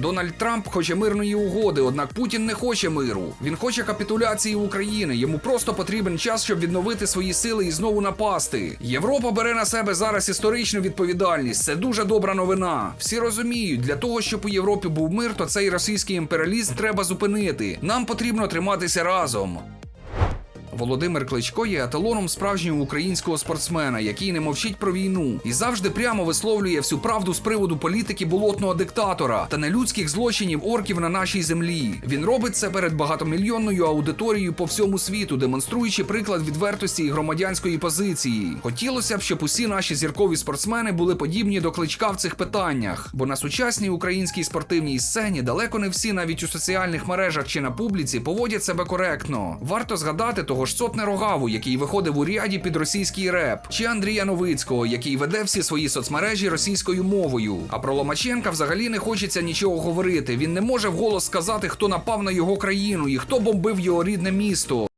Дональд Трамп хоче мирної угоди, однак Путін не хоче миру. Він хоче капітуляції України. Йому просто потрібен час, щоб відновити свої сили і знову напасти. Європа бере на себе зараз історичну відповідальність. Це дуже добра новина. Всі розуміють, для того, щоб у Європі був мир, то цей російський імперіалізм треба зупинити. Нам потрібно триматися разом. Володимир Кличко є еталоном справжнього українського спортсмена, який не мовчить про війну і завжди прямо висловлює всю правду з приводу політики болотного диктатора та нелюдських злочинів орків на нашій землі. Він робить це перед багатомільйонною аудиторією по всьому світу, демонструючи приклад відвертості і громадянської позиції. Хотілося б, щоб усі наші зіркові спортсмени були подібні до кличка в цих питаннях, бо на сучасній українській спортивній сцені далеко не всі, навіть у соціальних мережах чи на публіці, поводять себе коректно. Варто згадати того ж сотне рогаву, який виходив у ряді під російський реп, чи Андрія Новицького, який веде всі свої соцмережі російською мовою. А про Ломаченка взагалі не хочеться нічого говорити. Він не може вголос сказати, хто напав на його країну і хто бомбив його рідне місто.